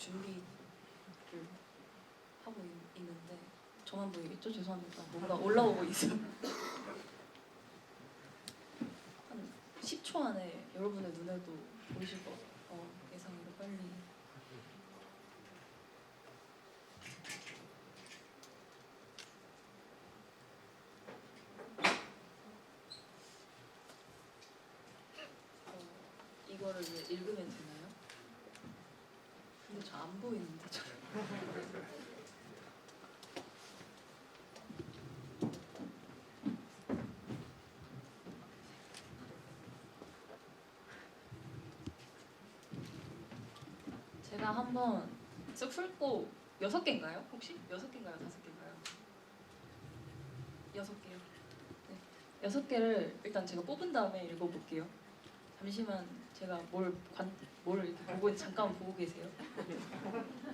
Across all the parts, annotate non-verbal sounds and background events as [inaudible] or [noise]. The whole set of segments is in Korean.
준비를 하고 있, 있는데 저만 보이겠죠? 죄송합니다. 뭔가 올라오고 있어요. [laughs] 한 10초 안에 여러분의 눈에도 보이실 것 어, 예상으로 빨리 어, 이거를 이제 읽으면 되나요? 근데 저 안 보이는데 저. 제가 한번 쓱 훑고 여섯 개인가요? 혹시 여섯 개인가요? 다섯 개인가요? 여섯 개요. 네. 여섯 개를 일단 제가 뽑은 다음에 읽어볼게요. 잠시만 제가 뭘, 관, 뭘 보고 있- 잠깐 보고 계세요. [laughs]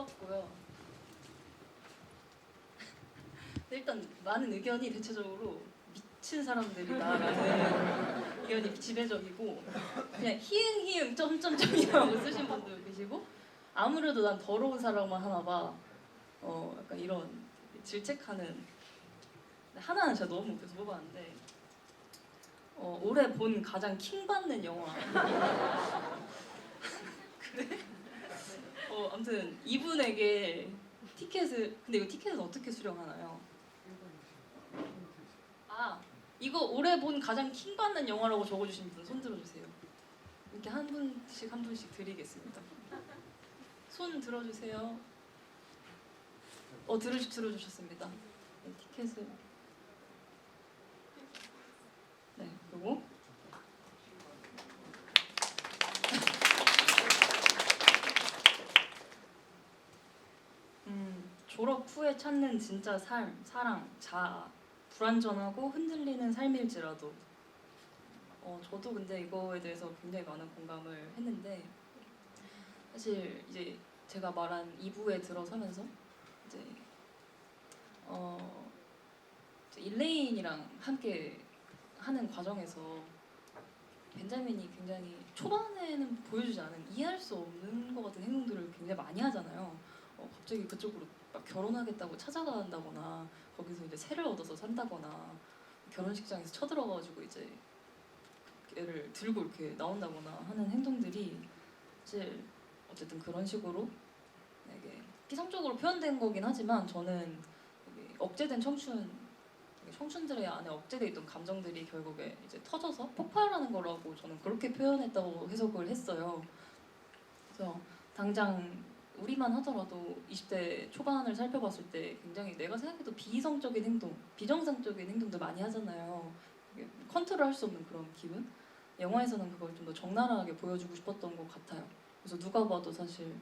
일단 뽑았고요. 일단 많은 의견이 대체적으로 미친 사람들이다라는 [laughs] 의견이 지배적이고 그냥 히응히응 점점점이라고 쓰신 분도 계시고 아무래도 난 더러운 사람만 하나 봐. 어 약간 이런 질책하는 하나는 제가 너무 웃겨서 뽑았는데 어, 올해 본 가장 킹받는 영화 [laughs] 그래? 어, 아무튼 이분에게 티켓을 근데 이거 티켓은 어떻게 수령하나요? 아 이거 올해 본 가장 킹 받는 영화라고 적어주신 분 손 들어주세요. 이렇게 한 분씩 한 분씩 드리겠습니다. 손 들어주세요. 어 들어 들어주셨습니다. 네, 티켓을 네 그리고 음, 졸업 후에 찾는 진짜 삶, 사랑, 자아, 불완전하고 흔들리는 삶일지라도. 어, 저도 근데 이거에 대해서 굉장히 많은 공감을 했는데 사실 이제 제가 말한 2부에 들어서면서 이제 어 일레인이랑 함께 하는 과정에서 벤자민이 굉장히 초반에는 보여주지 않은 이해할 수 없는 것 같은 행동들을 굉장히 많이 하잖아요. 어, 갑자기 그쪽으로 막 결혼하겠다고 찾아간다거나 거기서 이제 새를 얻어서 산다거나 결혼식장에서 쳐들어가지고 이제 애를 들고 이렇게 나온다거나 하는 행동들이 사실 어쨌든 그런 식으로 이게 피상적으로 표현된 거긴 하지만 저는 억제된 청춘 청춘들의 안에 억제돼 있던 감정들이 결국에 이제 터져서 폭발하는 거라고 저는 그렇게 표현했다고 해석을 했어요. 그래서 당장 우리만 하더라도 20대 초반을 살펴봤을 때 굉장히 내가 생각해도 비이성적인 행동, 비정상적인 행동들 많이 하잖아요. 컨트롤할 수 없는 그런 기분. 영화에서는 그걸 좀 더 적나라하게 보여주고 싶었던 것 같아요. 그래서 누가 봐도 사실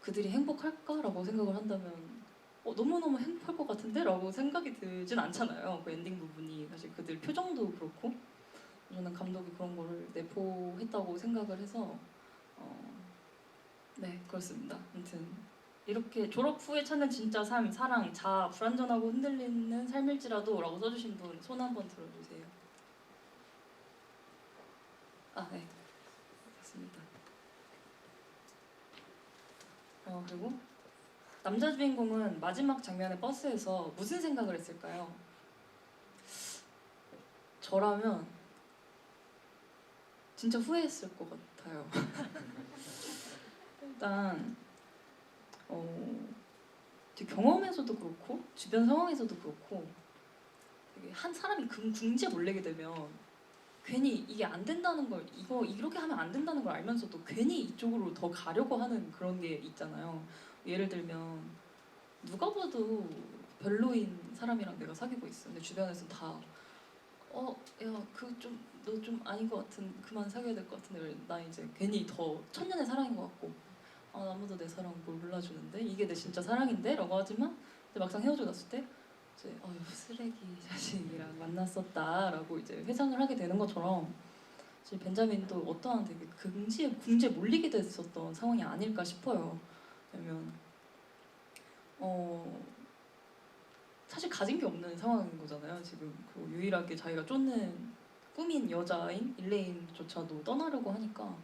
그들이 행복할까라고 생각을 한다면 어, 너무너무 행복할 것 같은데? 라고 생각이 들진 않잖아요. 그 엔딩 부분이 사실 그들 표정도 그렇고 저는 감독이 그런 거를 내포했다고 생각을 해서 어, 네 그렇습니다. 아무튼 이렇게 졸업 후에 찾는 진짜 삶, 사랑, 자아, 불완전하고 흔들리는 삶일지라도 라고 써주신 분 손 한번 들어주세요. 아, 네. 됐습니다. 어, 그리고 남자 주인공은 마지막 장면의 버스에서 무슨 생각을 했을까요? 저라면 진짜 후회했을 것 같아요. [laughs] 일단 어, 제 경험에서도 그렇고 주변 상황에서도 그렇고 한 사람이 금 궁지에 몰리게 되면 괜히 이게 안 된다는 걸 이거 이렇게 하면 안 된다는 걸 알면서도 괜히 이쪽으로 더 가려고 하는 그런 게 있잖아요. 예를 들면 누가 봐도 별로인 사람이랑 내가 사귀고 있어. 근데 주변에서 다 어, 야, 그 좀 너 좀 아닌 것 같은 그만 사귀어야 될 것 같은데 나 이제 괜히 더 천년의 사랑인 것 같고 아 아무도 내 사랑 몰라주는데 이게 내 진짜 사랑인데?라고 하지만 근데 막상 헤어져 났을 때 이제 어휴 쓰레기 자식이랑 만났었다 라고 이제 회상을 하게 되는 것처럼 사실 벤자민도 어떠한 되게 궁지에 궁지에 몰리게 됐었던 상황이 아닐까 싶어요. 왜냐면 어 사실 가진 게 없는 상황인 거잖아요. 지금 그 유일하게 자기가 쫓는 꿈인 여자인 일레인조차도 떠나려고 하니까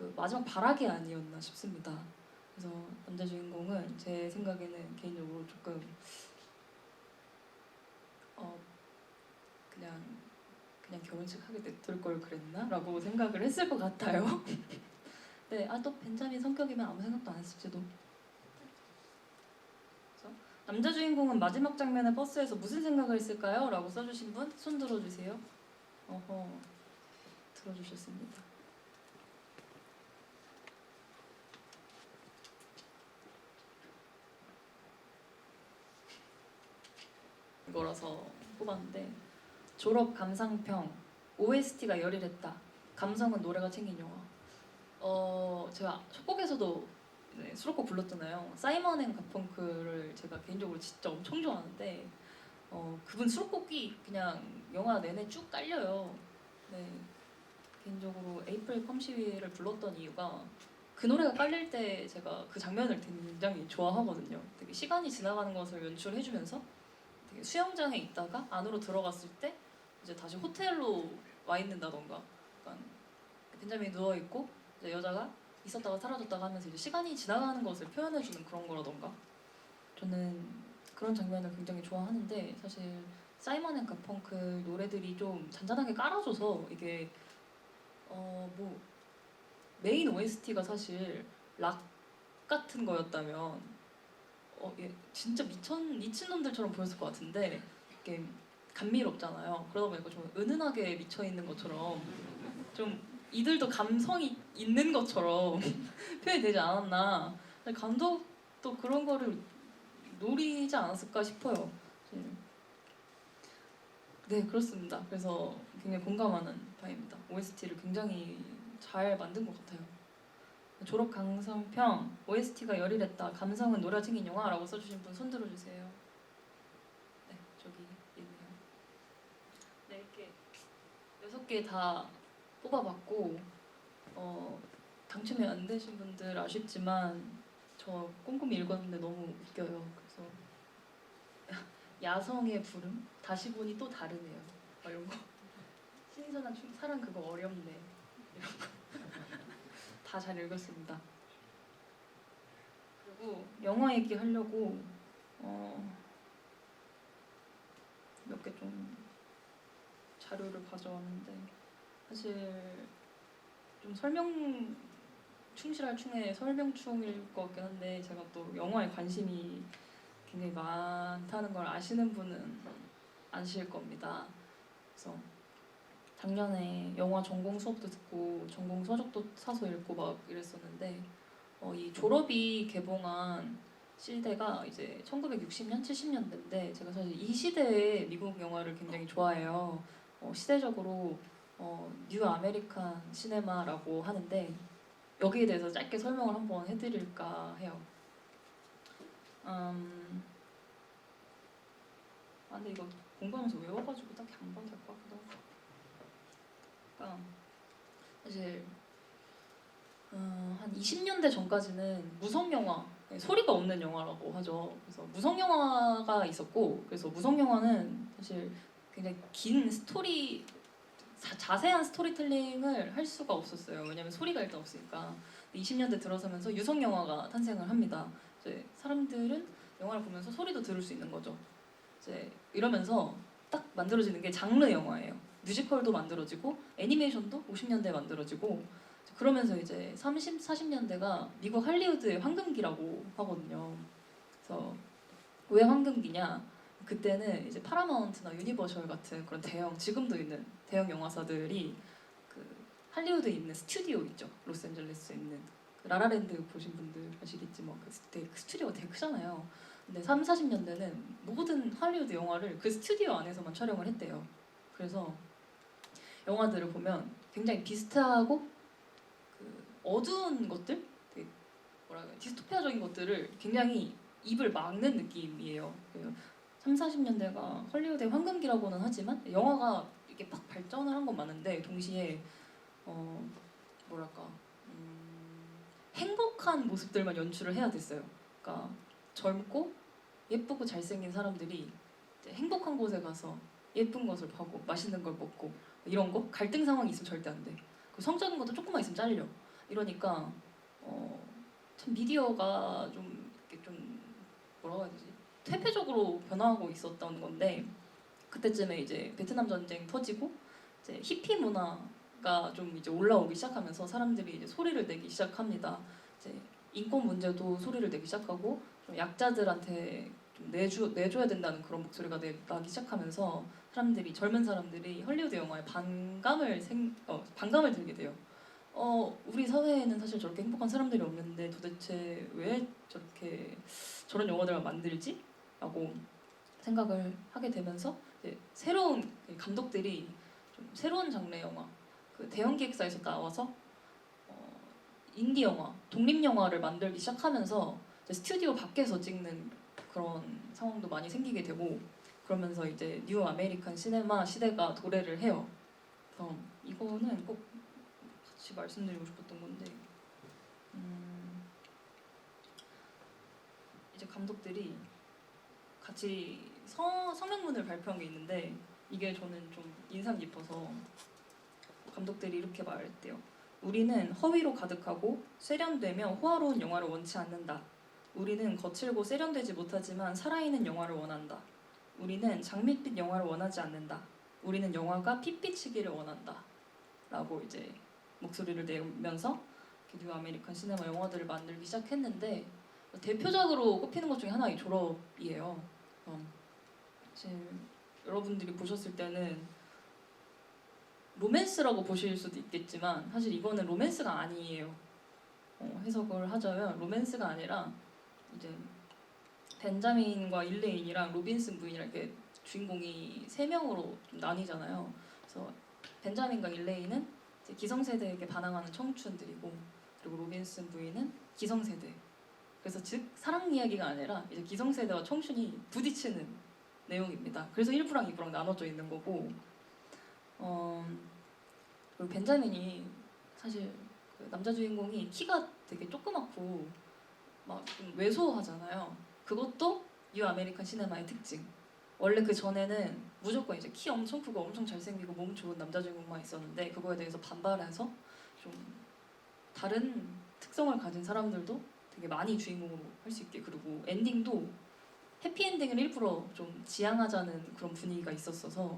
그 마지막 발악이 아니었나 싶습니다. 그래서 남자 주인공은 제 생각에는 개인적으로 조금 어 그냥 그냥 결혼식 하게 냅둘 걸 그랬나라고 생각을 했을 것 같아요. [laughs] 네, 아 또 벤자민 성격이면 아무 생각도 안 했을지도. 남자 주인공은 마지막 장면에 버스에서 무슨 생각을 했을까요? 라고 써주신 분 손 들어주세요. 어허, 들어주셨습니다. 거라서 뽑았는데 졸업 감상평 OST가 열일했다. 감성은 노래가 챙긴 영화. 어 제가 첫 곡에서도 네, 수록곡 불렀잖아요. 사이먼 앤 가펑크를 제가 개인적으로 진짜 엄청 좋아하는데 어 그분 수록곡이 그냥 영화 내내 쭉 깔려요. 네 개인적으로 에이프릴 컴시위를 불렀던 이유가 그 노래가 깔릴 때 제가 그 장면을 굉장히 좋아하거든요. 되게 시간이 지나가는 것을 연출해주면서 되게 수영장에 있다가 안으로 들어갔을 때 이제 다시 호텔로 와 있는다던가. 약간 벤자민이 누워 있고 이제 여자가 있었다가 사라졌다가 하면서 이제 시간이 지나가는 것을 표현해 주는 그런 거라던가. 저는 그런 장면을 굉장히 좋아하는데 사실 사이먼 앤 가펑크 노래들이 좀 잔잔하게 깔아줘서 이게 어 뭐 메인 OST가 사실 락 같은 거였다면 어, 예, 진짜 미천 미친 놈들처럼 보였을 것 같은데 이게 감미롭잖아요. 그러다 보니까 좀 은은하게 미쳐 있는 것처럼 좀 이들도 감성이 있는 것처럼 [laughs] 표현이 되지 않았나. 감독도 그런 거를 노리지 않았을까 싶어요. 네 그렇습니다. 그래서 굉장히 공감하는 바입니다. OST를 굉장히 잘 만든 것 같아요. 졸업 감상평 OST가 열일했다. 감성은 노래 챙긴 영화라고 써주신 분 손 들어 주세요. 네 저기 있네요. 네 이렇게 여섯 개 다 뽑아봤고 어, 당첨이 안 되신 분들 아쉽지만 저 꼼꼼히 읽었는데 너무 웃겨요. 그래서 [laughs] 야성의 부름 다시 보니 또 다르네요. 막 이런 거 신선한 춤 사랑 그거 어렵네 이런 거 다 잘 읽었습니다. 그리고 영화 얘기 하려고 어, 몇 개 좀 자료를 가져왔는데 사실 좀 설명 충실할 충의 설명충일 것 같긴 한데 제가 또 영화에 관심이 굉장히 많다는 걸 아시는 분은 아실 겁니다. 그래서 작년에 영화 전공 수업도 듣고 전공 서적도 사서 읽고 막 이랬었는데 어, 이 졸업이 개봉한 시대가 이제 1960년, 70년대인데 제가 사실 이 시대의 미국 영화를 굉장히 좋아해요. 어, 시대적으로 어, 뉴 아메리칸 시네마라고 하는데 여기에 대해서 짧게 설명을 한번 해드릴까 해요. 음, 아 근데 이거 공부하면서 외워가지고 딱히 안 봐도 될것 같기도. 그러니까 사실 어, 한 20년대 전까지는 무성 영화, 소리가 없는 영화라고 하죠. 그래서 무성 영화가 있었고, 그래서 무성 영화는 사실 굉장히 긴 스토리, 자, 자세한 스토리텔링을 할 수가 없었어요. 왜냐면 소리가 일단 없으니까. 20년대 들어서면서 유성 영화가 탄생을 합니다. 이제 사람들은 영화를 보면서 소리도 들을 수 있는 거죠. 이제 이러면서 딱 만들어지는 게 장르 영화예요. 뮤지컬도 만들어지고 애니메이션도 50년대에 만들어지고 그러면서 이제 30, 40년대가 미국 할리우드의 황금기라고 하거든요. 그래서 왜 황금기냐? 그때는 이제 파라마운트나 유니버셜 같은 그런 대형 지금도 있는 대형 영화사들이 그 할리우드에 있는 스튜디오 있죠. 로스앤젤레스에 있는 그 라라랜드 보신 분들 아시겠지 뭐그 스튜디오가 되게 크잖아요. 근데 3, 40년대는 모든 할리우드 영화를 그 스튜디오 안에서만 촬영을 했대요. 그래서 영화들을 보면 굉장히 비슷하고 그 어두운 것들, 뭐라 그래 디스토피아적인 것들을 굉장히 입을 막는 느낌이에요. 그 3, 40년대가 헐리우드의 황금기라고는 하지만 영화가 이렇게 막 발전을 한건 맞는데 동시에 어 뭐랄까 음, 행복한 모습들만 연출을 해야 됐어요. 그러니까 젊고 예쁘고 잘생긴 사람들이 행복한 곳에 가서 예쁜 것을 보고 맛있는 걸 먹고 이런 거 갈등 상황이 있으면 절대 안 돼. 그 성적인 것도 조금만 있으면 잘려. 이러니까 어, 참 미디어가 좀 이렇게 좀 뭐라고 해야 되지? 퇴폐적으로 변화하고 있었던 건데 그때쯤에 이제 베트남 전쟁 터지고 이제 히피 문화가 좀 이제 올라오기 시작하면서 사람들이 이제 소리를 내기 시작합니다. 이제 인권 문제도 소리를 내기 시작하고 좀 약자들한테 좀 내주 내줘야 된다는 그런 목소리가 내, 나기 시작하면서 사람들이 젊은 사람들이 헐리우드 영화에 반감을 생 어, 반감을 들게 돼요. 어 우리 사회에는 사실 저렇게 행복한 사람들이 없는데 도대체 왜 저렇게 저런 영화들을 만들지? 라고 생각을 하게 되면서 이제 새로운 감독들이 좀 새로운 장르 영화 그 대형 기획사에서 나와서 어, 인디 영화, 독립 영화를 만들기 시작하면서 스튜디오 밖에서 찍는 그런 상황도 많이 생기게 되고 그러면서 이제 뉴 아메리칸 시네마 시대가 도래를 해요. 그래서 이거는 꼭 같이 말씀드리고 싶었던 건데 음, 이제 감독들이 같이 서, 성명문을 발표한 게 있는데 이게 저는 좀 인상 깊어서 감독들이 이렇게 말했대요. 우리는 허위로 가득하고 세련되며 호화로운 영화를 원치 않는다. 우리는 거칠고 세련되지 못하지만 살아있는 영화를 원한다. 우리는 장밋빛 영화를 원하지 않는다. 우리는 영화가 핏빛이기를 원한다. 라고 이제 목소리를 내면서 뉴 아메리칸 시네마 영화들을 만들기 시작했는데 대표작으로 꼽히는 것 중에 하나가 이 졸업이에요. 어. 여러분들이 보셨을 때는 로맨스라고 보실 수도 있겠지만 사실 이거는 로맨스가 아니에요. 어, 해석을 하자면 로맨스가 아니라 이제 벤자민과 일레인이랑 로빈슨 부인이랑 이렇게 주인공이 세 명으로 좀 나뉘잖아요. 그래서 벤자민과 일레인은 이제 기성세대에게 반항하는 청춘들이고 그리고 로빈슨 부인은 기성세대. 그래서 즉 사랑 이야기가 아니라 이제 기성세대와 청춘이 부딪히는 내용입니다. 그래서 1부랑 2부랑 나눠져 있는 거고 어, 그리고 벤자민이 사실 그 남자 주인공이 키가 되게 조그맣고 막 좀 왜소하잖아요. 그것도 뉴 아메리칸 시네마의 특징. 원래 그 전에는 무조건 이제 키 엄청 크고 엄청 잘생기고 몸 좋은 남자 주인공만 있었는데 그거에 대해서 반발해서 좀 다른 특성을 가진 사람들도 되게 많이 주인공으로 할 수 있게 그리고 엔딩도 해피엔딩을 일부러 좀 지향하자는 그런 분위기가 있었어서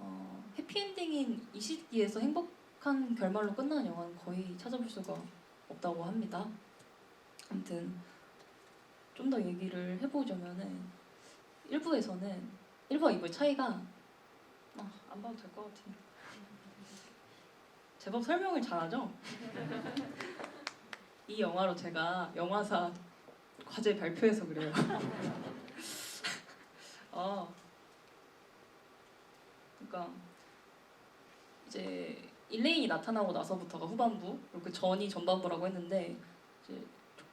어, 해피엔딩인 이 시기에서 행복한 결말로 끝나는 영화는 거의 찾아볼 수가 없다고 합니다. 아무튼 좀 더 얘기를 해보자면은 1부에서는 1부와 2부의 차이가 아, 안 봐도 될 것 같아요. 제법 설명을 잘하죠? [laughs] 이 영화로 제가 영화사 과제 발표해서 그래요. 아, [laughs] 그러니까 이제 일레인이 나타나고 나서부터가 후반부, 그리고 그 전이 전반부라고 했는데 이제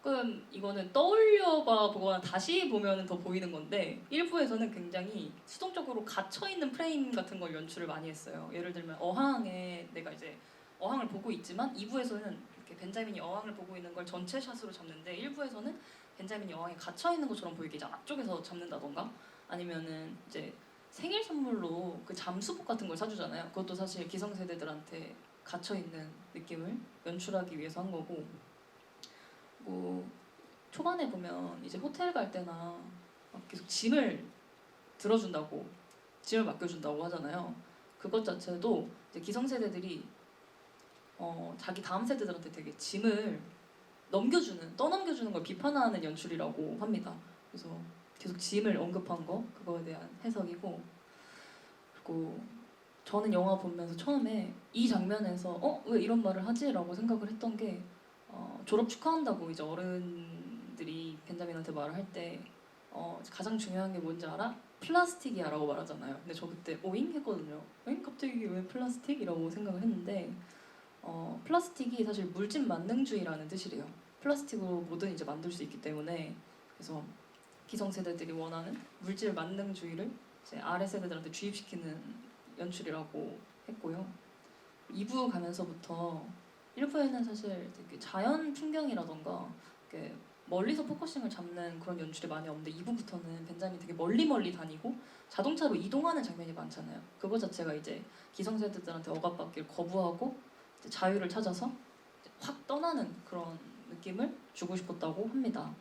조금 이거는 떠올려봐 보거나 다시 보면 더 보이는 건데 1부에서는 굉장히 수동적으로 갇혀 있는 프레임 같은 걸 연출을 많이 했어요. 예를 들면 어항에 내가 이제 어항을 보고 있지만 2부에서는 이렇게 벤자민이 어항을 보고 있는 걸 전체 샷으로 잡는데 1부에서는 벤자민이 어항에 갇혀 있는 것처럼 보이게 이제 앞쪽에서 잡는다던가 아니면은 이제 생일 선물로 그 잠수복 같은 걸 사주잖아요. 그것도 사실 기성세대들한테 갇혀 있는 느낌을 연출하기 위해서 한 거고 뭐 초반에 보면 이제 호텔 갈 때나 막 계속 짐을 들어준다고 짐을 맡겨준다고 하잖아요. 그것 자체도 이제 기성세대들이 어, 자기 다음 세대들한테 되게 짐을 넘겨주는 떠넘겨주는 걸 비판하는 연출이라고 합니다. 그래서 계속 짐을 언급한 거 그거에 대한 해석이고 그리고 저는 영화 보면서 처음에 이 장면에서 어 왜 이런 말을 하지라고 생각을 했던 게 어, 졸업 축하한다고 이제 어른들이 벤자민한테 말을 할 때 어, 가장 중요한 게 뭔지 알아? 플라스틱이야라고 말하잖아요. 근데 저 그때 오잉 했거든요. 엥 갑자기 왜 플라스틱 이라고 생각을 했는데 어, 플라스틱이 사실 물질 만능주의라는 뜻이래요. 플라스틱으로 뭐든 이제 만들 수 있기 때문에 그래서 기성세대들이 원하는 물질 만능주의를 이제 아래 세대들한테 주입시키는 연출이라고 했고요. 2부 가면서부터 1부에는 사실 되게 자연 풍경이라던가 이렇게 멀리서 포커싱을 잡는 그런 연출이 많이 없는데 2부부터는 벤자민이 되게 멀리 멀리 다니고 자동차로 이동하는 장면이 많잖아요. 그거 자체가 이제 기성세대들한테 억압받기를 거부하고 이제 자유를 찾아서 확 떠나는 그런 느낌을 주고 싶었다고 합니다.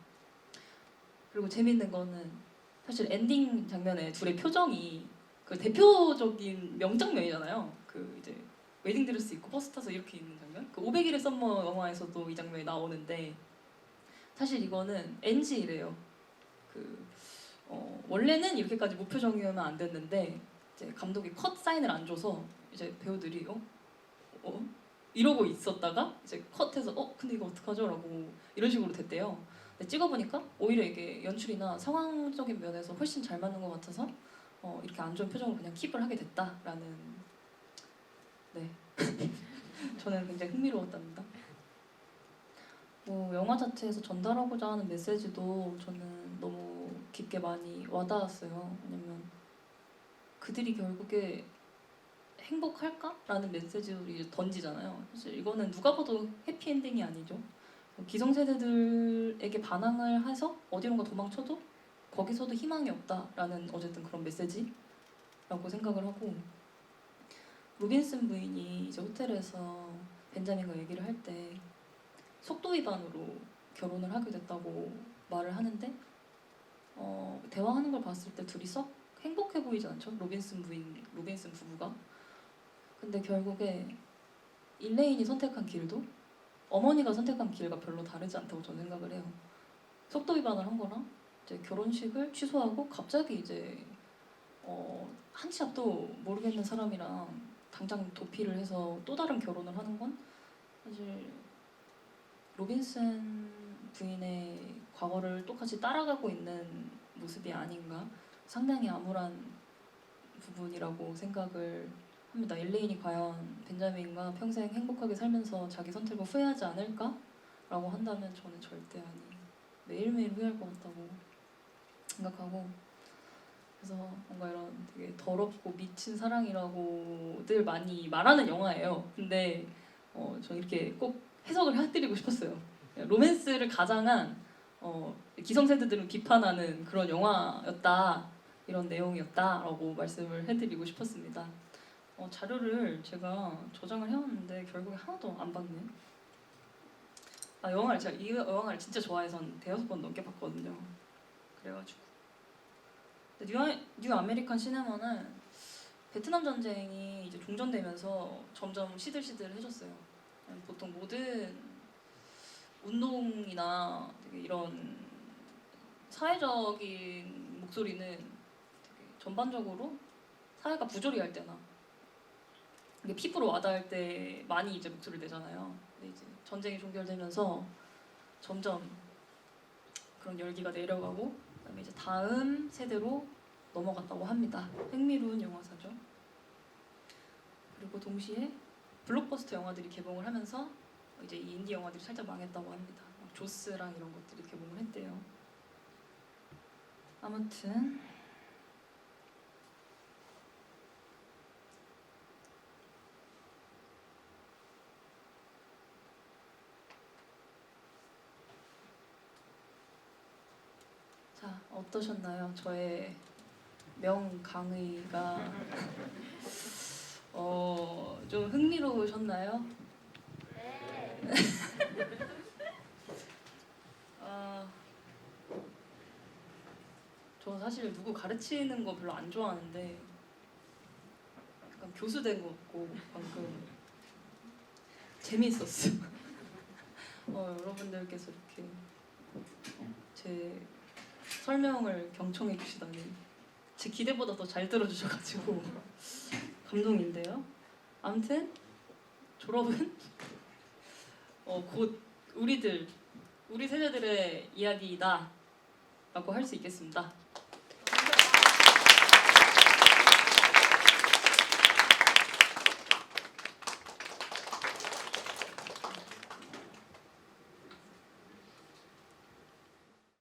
그리고 재밌는 거는 사실 엔딩 장면에 둘의 표정이 그 대표적인 명장면이잖아요. 그 이제 웨딩드레스 입고 버스 타서 이렇게 있는 장면. 그 500일의 썸머 영화에서도 이 장면이 나오는데 사실 이거는 NG래요. 그 어, 원래는 이렇게까지 무표정이면 안 됐는데 이제 감독이 컷 사인을 안 줘서 이제 배우들이 어? 어? 이러고 있었다가 이제 컷해서 어 근데 이거 어떡하죠 라고 이런 식으로 됐대요. 근데 찍어보니까 오히려 이게 연출이나 상황적인 면에서 훨씬 잘 맞는 것 같아서 어, 이렇게 안 좋은 표정을 그냥 킵을 하게 됐다라는 네 [laughs] 저는 굉장히 흥미로웠답니다. 뭐 영화 자체에서 전달하고자 하는 메시지도 저는 너무 깊게 많이 와닿았어요. 왜냐면 그들이 결국에 행복할까라는 메시지를 이제 던지잖아요. 사실 이거는 누가 봐도 해피엔딩이 아니죠. 기성세대들에게 반항을 해서 어디론가 도망쳐도 거기서도 희망이 없다라는 어쨌든 그런 메시지라고 생각을 하고 로빈슨 부인이 이제 호텔에서 벤자민과 얘기를 할 때 속도 위반으로 결혼을 하게 됐다고 말을 하는데 어, 대화하는 걸 봤을 때 둘이 썩 행복해 보이지 않죠? 로빈슨 부인, 로빈슨 부부가. 근데 결국에 일레인이 선택한 길도 어머니가 선택한 길과 별로 다르지 않다고 저는 생각을 해요. 속도 위반을 한 거랑 이제 결혼식을 취소하고 갑자기 이제 어, 한치 앞도 모르겠는 사람이랑 당장 도피를 해서 또 다른 결혼을 하는 건? 사실 로빈슨 부인의 과거를 똑같이 따라가고 있는 모습이 아닌가? 상당히 암울한 부분이라고 생각을 합니다. 일레인이 과연 벤자민과 평생 행복하게 살면서 자기 선택을 후회하지 않을까 라고 한다면 저는 절대 아니 매일매일 후회할 것 같다고 생각하고 그래서 뭔가 이런 되게 더럽고 미친 사랑이라고들 많이 말하는 영화예요. 근데 어, 저 이렇게 꼭 해석을 해드리고 싶었어요. 로맨스를 가장한 어, 기성세대들은 비판하는 그런 영화였다 이런 내용이었다라고 말씀을 해드리고 싶었습니다. 어, 자료를 제가 저장을 해왔는데 결국에 하나도 안 봤네. 아 영화를 제가 이 영화를 진짜 좋아해서 한 대여섯 번 넘게 봤거든요. 그래가지고 뉴, 아- 뉴 아메리칸 시네마는 베트남 전쟁이 이제 종전되면서 점점 시들시들해졌어요. 보통 모든 운동이나 이런 사회적인 목소리는 전반적으로 사회가 부조리할 때나 이게 피부로 와닿을 때 많이 이제 목소리를 내잖아요. 근데 이제 전쟁이 종결되면서 점점 그런 열기가 내려가고 그다음에 이제 다음 세대로 넘어갔다고 합니다. 흥미로운 영화사죠. 그리고 동시에 블록버스터 영화들이 개봉을 하면서 이제 이 인디 영화들이 살짝 망했다고 합니다. 막 조스랑 이런 것들이 개봉을 했대요. 아무튼 자 어떠셨나요? 저의 명강의가 [laughs] 어 좀 흥미로우셨나요? [laughs] 아, 저 사실 누구 가르치는 거 별로 안 좋아하는데 약간 교수 된 것 같고 방금 재미있었어. [laughs] 어, 여러분들께서 이렇게 제 설명을 경청해 주시다니 제 기대보다 더 잘 들어주셔가지고 [laughs] 감동인데요. 아무튼 졸업은 [laughs] 어, 곧 우리들 우리 세대들의 이야기다라고 할 수 있겠습니다.